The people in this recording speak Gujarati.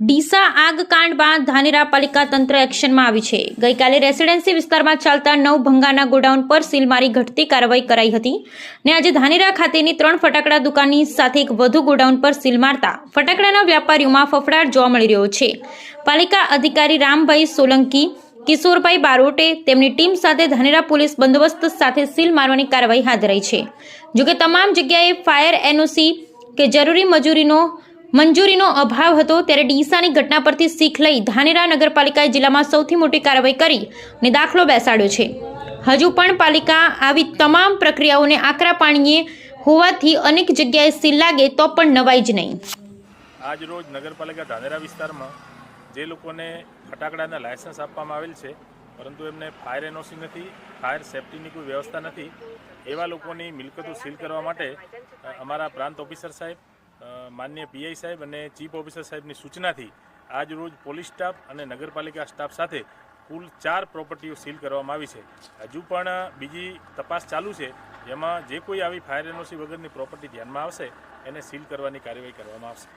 ડીસા આગ કાંડ બાદ ધાનેરા પાલિકા તંત્ર એક્શનમાં આવી છે. ગઈકાલે રેસિડેન્સી વિસ્તારમાં ચાલતા નવ ભંગાના ગોડાઉન પર સીલ મારી ઘટતી કાર્યવાહી કરાઈ હતી ને આજે ધાનેરા ખાતેની ત્રણ ફટાકડા દુકાનની સાથે એક વધુ ગોડાઉન પર સીલ મારતા ફટાકડાના વ્યાપારીઓમાં ફફડાટ જોવા મળી રહ્યો છે. પાલિકા અધિકારી રામભાઈ સોલંકી, કિશોરભાઈ બારોટે તેમની ટીમ સાથે ધાનેરા પોલીસ બંદોબસ્ત સાથે સીલ મારવાની કાર્યવાહી હાથ ધરાઈ છે. જોકે તમામ જગ્યાએ ફાયર એનઓસી કે જરૂરી મજૂરીનો મંજૂરીનો અભાવ હતો ત્યારે ડીસાની ઘટના પરથી શીખ લઈ ધાનેરા નગરપાલિકાએ જિલ્લામાં સૌથી મોટી કાર્યવાહી કરી અને દાખલો બેસાડ્યો છે. હજુ પણ પાલિકા આવી તમામ પ્રક્રિયાઓને આકરા પાણીએ હોવાથી અનેક જગ્યાએ સીલ લાગે તો પણ નવાઈ જ નહીં. આજ રોજ નગરપાલિકા ધાનેરા વિસ્તારમાં જે લોકોને ફટાકડાના લાયસન્સ આપવામાં આવેલ છે, પરંતુ એમને ફાયર એનઓસી નથી, ફાયર સેફટીની કોઈ વ્યવસ્થા નથી, એવા લોકોની મિલકતો સીલ કરવા માટે અમારા પ્રાંત ઓફિસર સાહેબ માન્ય પીઆઈ સાહેબ અને ચીફ ઓફિસર સાહેબની સૂચનાથી આજ રોજ પોલીસ સ્ટાફ અને નગરપાલિકા સ્ટાફ સાથે કુલ ચાર પ્રોપર્ટીઓ સીલ કરવામાં આવી છે. હજુ પણ બીજી તપાસ ચાલુ છે, જેમાં જે કોઈ આવી ફાયર એનઓસી વગરની પ્રોપર્ટી ધ્યાનમાં આવશે, એને સીલ કરવાની કાર્યવાહી કરવામાં આવશે.